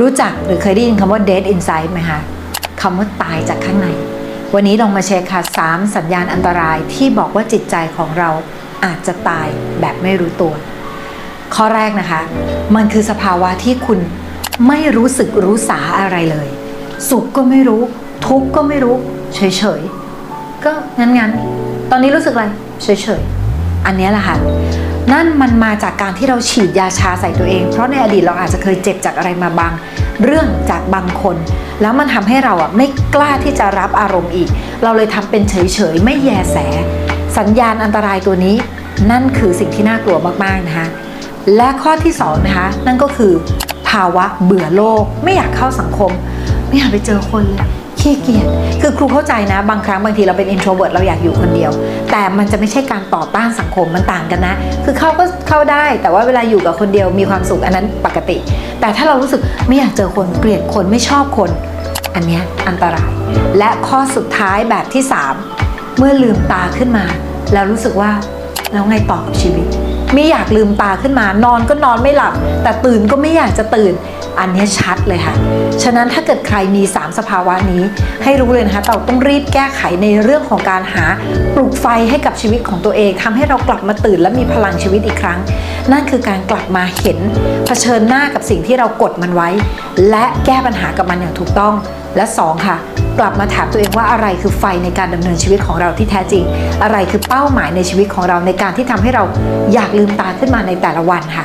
รู้จักหรือเคยได้ยินคำว่า dead inside ไหมคะคำว่าตายจากข้างใน วันนี้ลองมาเช็คค่ะสามสัญญาณอันตรายที่บอกว่าจิตใจของเราอาจจะตายแบบไม่รู้ตัว ข้อแรกนะคะ มันคือสภาวะที่คุณไม่รู้สึกรู้สาอะไรเลย สุขก็ไม่รู้ ทุกข์ก็ไม่รู้ เฉยๆ ก็งั้นๆ ตอนนี้รู้สึกอะไร เฉยๆ อันนี้แหละค่ะนั่นมันมาจากการที่เราฉีดยาชาใส่ตัวเอง เพราะในอดีตเราอาจจะเคยเจ็บจากอะไรมาบางเรื่องจากบางคน แล้วมันทำให้เราอะไม่กล้าที่จะรับอารมณ์อีก เราเลยทำเป็นเฉยๆไม่แยแส สัญญาณอันตรายตัวนี้ นั่นคือสิ่งที่น่ากลัวมากๆนะคะและข้อที่สองนะคะนั่นก็คือ ภาวะเบื่อโลก ไม่อยากเข้าสังคม ไม่อยากไปเจอคนเลย ขี้เกียจคือครูเข้าใจนะ บางครั้งบางทีเราเป็น introvert เราอยากอยู่คนเดียว แต่มันจะไม่ใช่การต่อต้านสังคมมันต่างกันนะ คือเข้าก็เข้าได้ แต่ว่าเวลาอยู่กับคนเดียวมีความสุขอันนั้นปกติ แต่ถ้าเรารู้สึกไม่อยากเจอคนเกลียดคนไม่ชอบคน อันเนี้ยอันตราย และข้อสุดท้ายแบบที่ 3 เมื่อลืมตาขึ้นมา แล้วรู้สึกว่าแล้วไงต่อกับชีวิต ไม่อยากลืมตาขึ้นมานอนก็นอนไม่หลับ แต่ตื่นก็ไม่อยากจะตื่น อันนี้ชัดเลยค่ะ ฉะนั้นถ้าเกิดใครมี 3 สภาวะนี้ ให้รู้เลยนะคะเราต้องรีบแก้ไขในเรื่องของการหาปลุกไฟให้กับชีวิตของตัวเองทำให้เรากลับมาตื่นและมีพลังชีวิตอีกครั้ง นั่นคือการกลับมาเห็นเผชิญหน้ากับสิ่งที่เรากดมันไว้ และแก้ปัญหากับมันอย่างถูกต้อง และสองค่ะ กลับมาถามตัวเองว่าอะไรคือไฟในการดำเนินชีวิตของเราที่แท้จริง อะไรคือเป้าหมายในชีวิตของเราในการที่ทำให้เราอยากลืมตาขึ้นมาในแต่ละวันค่ะ